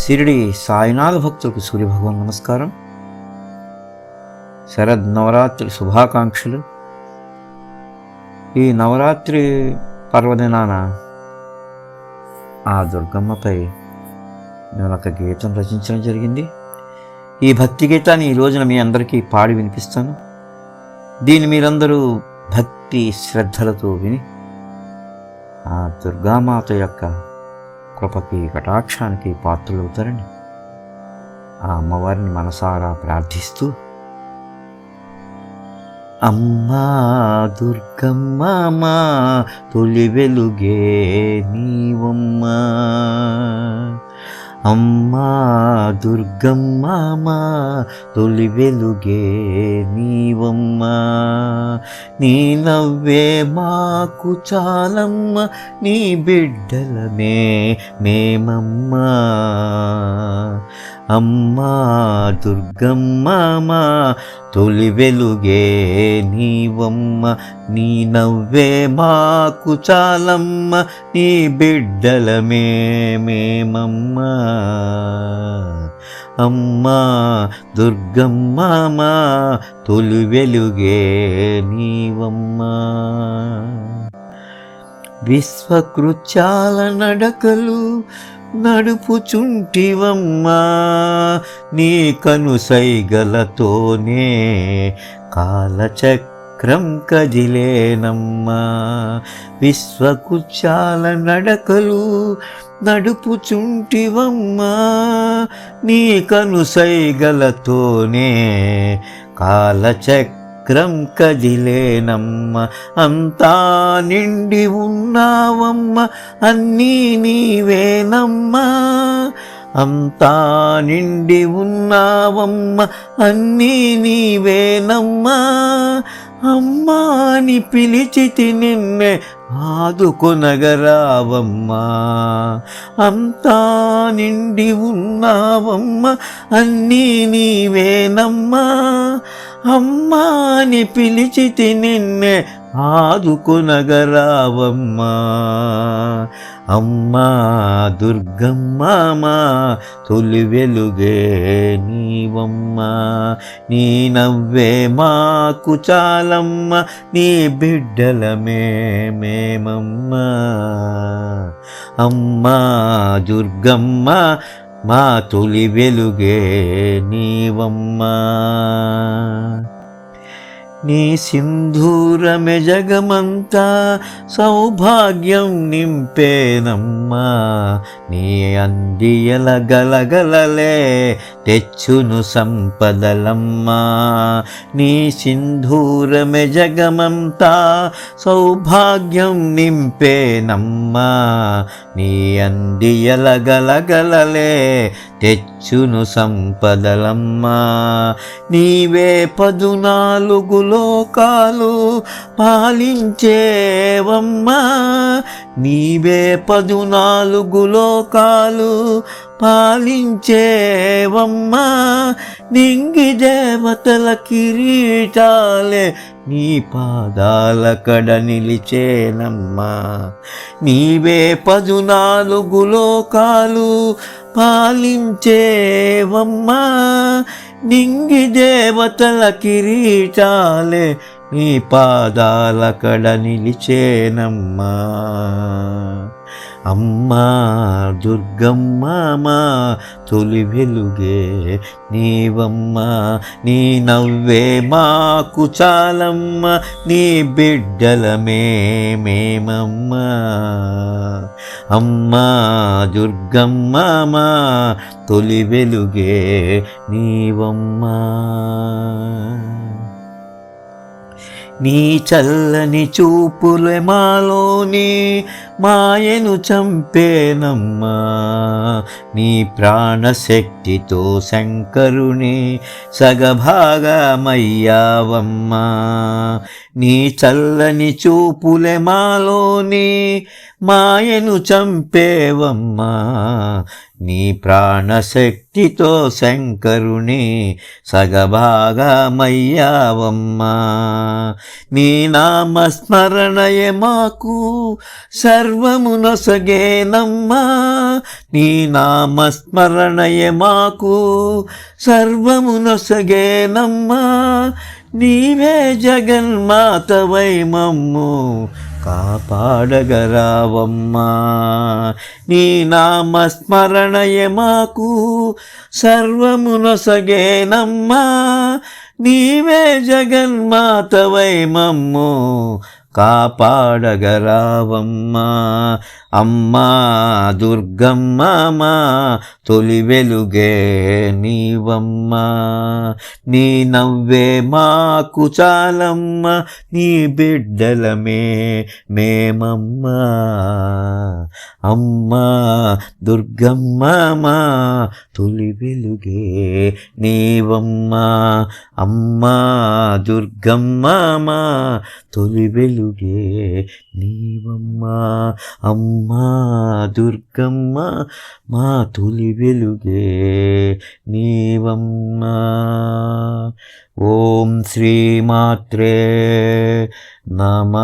షిరిడి సాయినాథ భక్తులకు సూర్యభగవాన్ నమస్కారం. శరద్ నవరాత్రి శుభాకాంక్షలు. ఈ నవరాత్రి పర్వదినాన ఆ దుర్గమ్మపై నేను ఒక గీతం రచించడం జరిగింది. ఈ భక్తి గీతాన్ని ఈ రోజున మీ అందరికీ పాడి వినిపిస్తాను. దీన్ని మీరందరూ భక్తి శ్రద్ధలతో విని ఆ దుర్గామాత యొక్క కృపకి కటాక్షానికి పాత్రలవుతారని ఆ అమ్మవారిని మనసారా ప్రార్థిస్తూ అమ్మా దుర్గమ్మ మా తొలి వెలుగే నీవమ్మా. అమ్మా దుర్గమ్మ మా తొలి వెలుగే నీవమ్మా. నీ నవ్వే మాకు చాలమ్మ నీ బిడ్డలమే మేమమ్మా. అమ్మా దుర్గమ్మ మా తొలి వెలుగే నీవమ్మ నీ నవ్వే మాకు చాలమ్మ నీ బిడ్డలమే మేమమ్మ అమ్మా దుర్గమ్మ మా తొలి వెలుగే నీవమ్మా. విశ్వకృత్యాల నడకలు నడుపుచుంటివమ్మా నీ కనుసైగలతోనే కాలచక్రం కదిలేనమ్మా. విశ్వకుచాల నడకలు నడుపుచుంటివమ్మా నీ కనుసైగలతోనే కాలచక్ర చక్రం కదిలేనమ్మ అంతా నిండి ఉన్నావమ్మ అన్నీ నీవేనమ్మా. అంతా నిండి ఉన్నావమ్మ అన్నీ నీవేనమ్మా. అమ్మా అని పిలిచితి నిన్నే ఆదుకొనగరావమ్మా. అంతా నిండి ఉన్నావమ్మ అన్నీ నీవేనమ్మా. అమ్మా అని పిలిచితి నిన్నే ఆదుకొనగరావమ్మా అమ్మా దుర్గమ్మ మా తొలి వెలుగే నీవమ్మా. నీ నవ్వే మాకు చాలమ్మ నీ బిడ్డలమే మేమమ్మా. అమ్మా దుర్గమ్మ మా తొలి వెలుగే నీవమ్మా. నీ సింధూరమె జగమంతా సౌభాగ్యం నింపేనమ్మా. నీ అందియల గలగలలే తెచ్చును సంపదలమ్మా. నీ సింధూరమె జగమంతా సౌభాగ్యం నింపేనమ్మా. నీ అందియల గలగలలే తెచ్చును సంపదలమ్మా. నీవే పదునాలుగు లోకాలు పాలించేవమ్మా. నీవే పదునాలుగు లోకాలు పాలించేవమ్మా. నింగి దేవతల కిరీటాలే నీ పాదాల కడ నిలిచేనమ్మా. నీవే పదునాలుగు లోకాలు పాలించేవమ్మా నింగి దేవతల కిరీటాలే నీ పాదాల కడ నిలిచేనమ్మా. అమ్మా దుర్గమ్మ మా తొలి వెలుగే నీవమ్మా నీ నవ్వే మాకు చాలమ్మ నీ బిడ్డలమే మేమమ్మా. అమ్మా దుర్గమ్మ మా తొలి వెలుగే నీవమ్మా. నీ చల్లని చూపులే మాలోని మాయను చంపేనమ్మా. నీ ప్రాణశక్తితో శంకరుని సగభాగమయ్యావమ్మా. నీ చల్లని చూపులే మాలోని మాయను చంపేవమ్మా. నీ ప్రాణశక్తితో శంకరుని సగభాగమయ్యావమ్మా. నీ నామస్మరణయే మాకు సర్వమునొసగేనమ్మా నీ నామస్మరణయే మాకు సర్వమునొసగేనమ్మా నీవే జగన్మాతవై మమ్ము కాపాడగరావమ్మా. నీ నామస్మరణయే మాకు సర్వమునొసగేనమ్మా నీవే జగన్మాతవై మమ్ము. కాపాడగరావమ్మా అమ్మా దుర్గమ్మ మా తొలి వెలుగే నీవమ్మ. నీ నవ్వే మాకు చాలమ్మ నీ బిడ్డలమే మేమమ్మ. అమ్మా దుర్గమ్మ మా తొలి వెలుగే నీవమ్మ. అమ్మా దుర్గమ్మ మా తొలి వెలుగే నీవమ్మ. అమ్మ దుర్గమ్మ మా తొలి వెలుగే నీవమ్మ. ఓం శ్రీమాత్రే నమ.